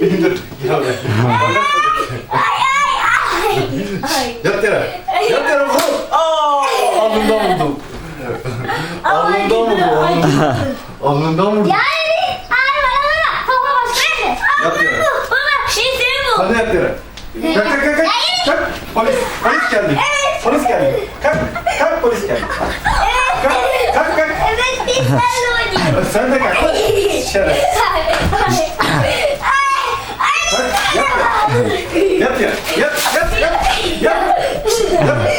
Gel oraya. Yat yere. Yat yere vur. Aa, alnından vurdum. Alnından vurdum. Alnından, vurdum. Yani ay bana bana. Baba bak. Yat yere. Baba şey senin bu. Hadi yat yere. Kalk kalk kalk. kalk. Polis. Polis geldi. Polis geldi. Kalk. Kalk polis geldi. Kalk. Kalk kalk. Evet biz seninle oynayalım. Sen de kalk. Şeref. Yat yere. Yat yere. Yat yat yat. Yat.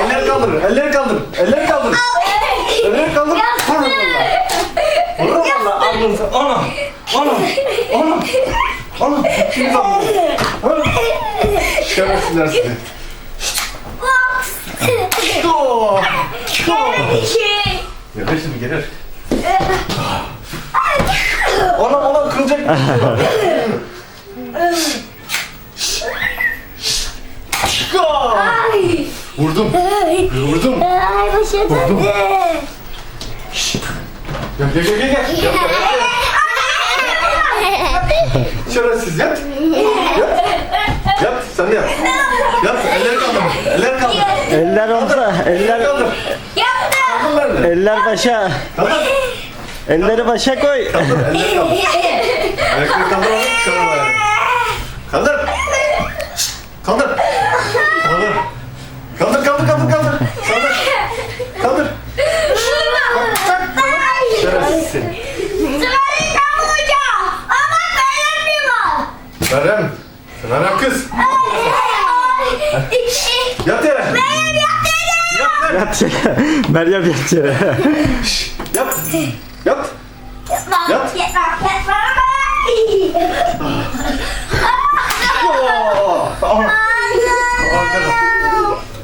Elleri kaldır. Elleri kaldır. Elleri kaldır. Elleri kaldır. Vurun valla. Vurun valla. Alnınıza. Ana. Ana. Ana. Ana. Şimdi kaldır. Ana. Şerefsizler sizi. Oh. Oh. Gelir şimdi gelir. Ana ana kırılacak. Vurdum. Vurdum. Ay başım Vurdum. döndü. Gel gel gel gel. gel. Yat, yat. Şerefsiz yat. Yat. Yat sen de yat. Yat elleri kaldır. Elleri kaldır. Eller. Elleri Eller kaldır. Yaptım. Eller başa. Kaldır. Elleri başa koy. Kaldır elleri kaldır. Ayakları Kaldır kaldır kaldır kaldır. Kaldır. Kaldır. Şerefsiz seni. Tam hoca. Ama beğenmiyor. Meryem. Meryem kız. İki. Yat yere. Yat yere. Yat yere. Meryem yat yere. Yat. Yat. Yatma. Yat. Yatma. Yatma. Oo. Aha. Arkada.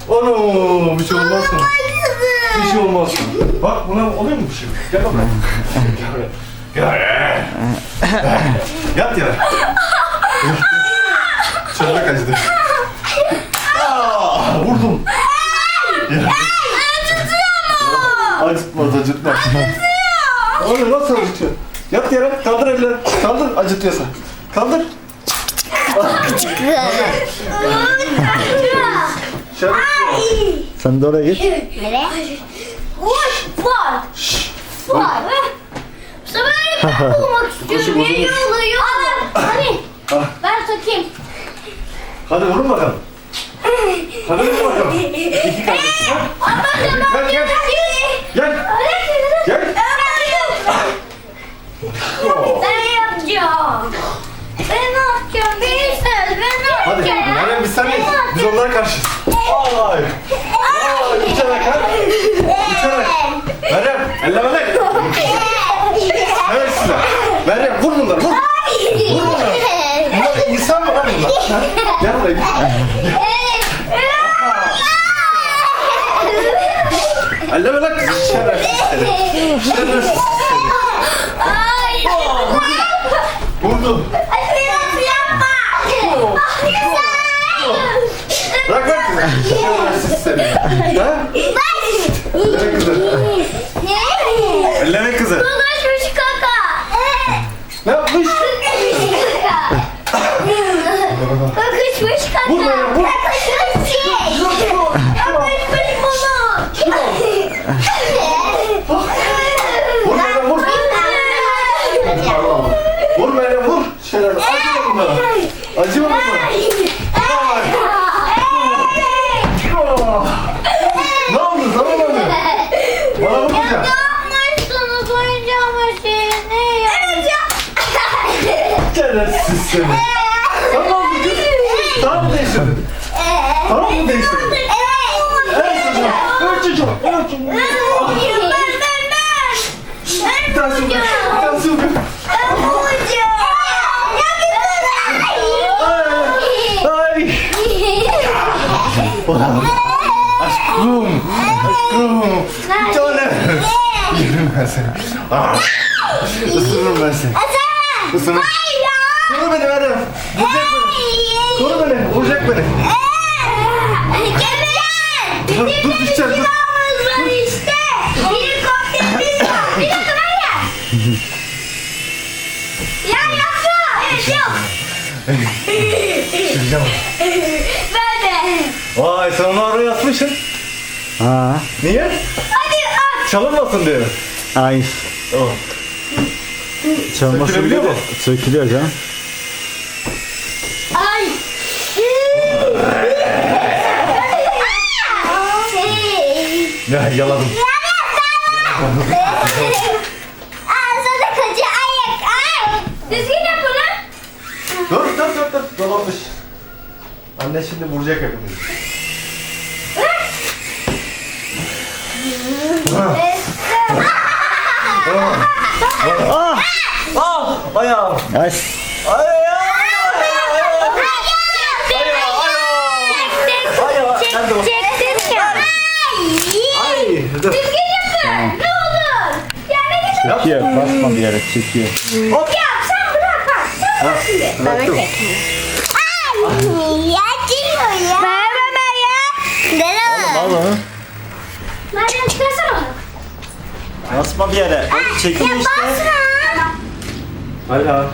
Ono bir şey olmaz mı? Bir şey olmaz? Bak buna oluyor mu bir şey? Gel bak. Gel buraya. Gel buraya. Yat yere. Çabuk acıdı. Aa, vurdum. Ya. Acıtmaz acıtmaz. Onu nasıl acıtıyor? Yat yere kaldır elleri. Kaldır acıtıyorsa. Kaldır. Şerefsiz. Sen de oraya git. Nereye? Vur. Var. Var. Sıvarı ben bulmak istiyorum. Niye yolluyor? Hani? Ah. Ben takayım. Hadi vurun bakalım. Hadi vurun bakalım. İki kardeş. Ama Gel gel. Gel. Gel. Oo. Ben yapacağım. Ben ne yapacağım? Beni söyle. Ben ne Hadi yapacağım? Meryem biz sendeyiz. Biz onlara karşıyız. Ay. Ay. Uçarak ha. Uçarak. Meryem elleme lan. Evet size. Meryem vur bunları vur. Vur bunları. Bunlar insan mı lan bunlar? Gel buraya. gel. Elleme lan. Şerefsiz. Şerefsiz seni. Ay. Vurdum. Biraz yapma. Bırak bırak kızı. Seni. Ha? Elleme kızı. Elleme kızı. Dolaşmış kaka. Ne yapmış? Bakışmış kaka. Vur bana, vur. Bakışmış şey. Bakışmış bunu. Vur Meryem vur. Vur Meryem vur. Şeref. Acıma bunlara. Acıma Tamam mı değiştirdin? Tamam mı değiştirdin? Evet çocuğum. Evet çocuğum. Evet çocuğum. Ben ben ben. Bir tane su. Bir tane su. Ben bulacağım. Ya Ay. Aşkım. Aşkım. Bir tane. Yerim ben seni. Ah. Isırırım ben seni. Isırırım. Koru beni Meryem. Vuracak beni. Koru beni. Vuracak beni. Dur, dur düşeceğim. Dur. işte. Helikopterimiz var. Bir dakika ver ya. Ya yapma. Evet yok. Süreceğim. Ben de. Vay sen onu oraya atmışsın. Ha. Niye? Hadi at. Çalınmasın diye. Ay. Tamam. Çalması Sökülebiliyor bile- mu? Sökülüyor canım. Ya yaladım. Ağzına koca ayak. Ay. Düzgün yap bunu. Dur dur dur dur. Dolanmış. Anne şimdi vuracak hepimizi. Ah! Ah! Ayağım. Ay. Ayağım. Ayağım. Hadi o. Çektin ya. Ay. Dur. Düzgün yapın. Ne olur. Yani git. Yap. Çekiyor. Basma bir yere çekiyor. Hop. Yap sen bırak bak. Sen bak şimdi. bıraktım. Ay ya diyor ya. Merhaba Meryem. Merhaba. Al onu. Meryem çıkarsana onu. Basma bir yere. Bak, Çekiyor işte. basma. Hala.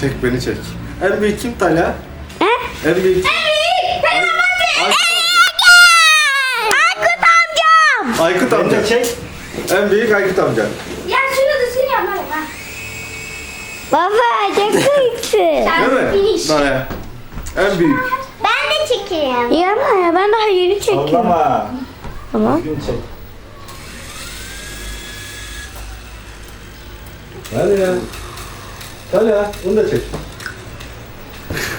Çek beni çek. En büyük kim Talha? He? En büyük kim? Evet. Benim amacım. Aykut Aykut amca. çek. En büyük Aykut amca. Ya şunu düzgün yap Meryem. ha. Baba çok kıyıksın. Değil mi? Talha. En büyük. Ben de çekeyim. Yapma ya ben daha yeni çekiyorum. Sallama. Tamam. Düzgün çek. Hadi ya. Talha. Bunu da çek.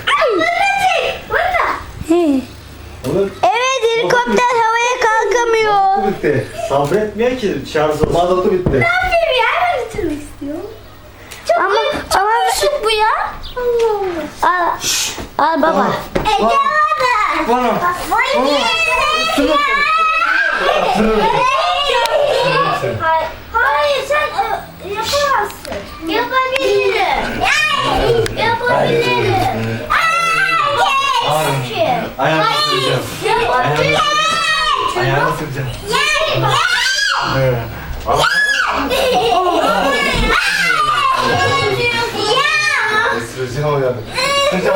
Ay bunu da çek. Bunu da. Onu Evet helikopter kalkamıyor. bitti. Sabretmiyor ki şarj olsun. Mazotu bitti. Ne yapayım ya? Ben bitirmek istiyorum. Çok ama, çok ama bu ya. Allah Allah. Al, al baba. Ege baba. Bana. Vay Üstüne Hayır, hayır sen e, yapamazsın. Yapabilirim. Yapabilirim. Aa, keşke. Ayağını süreceğim. Yapabilirim. 알았습니다. 네. 아, 됐어요. 지나오야. 돼. 진짜.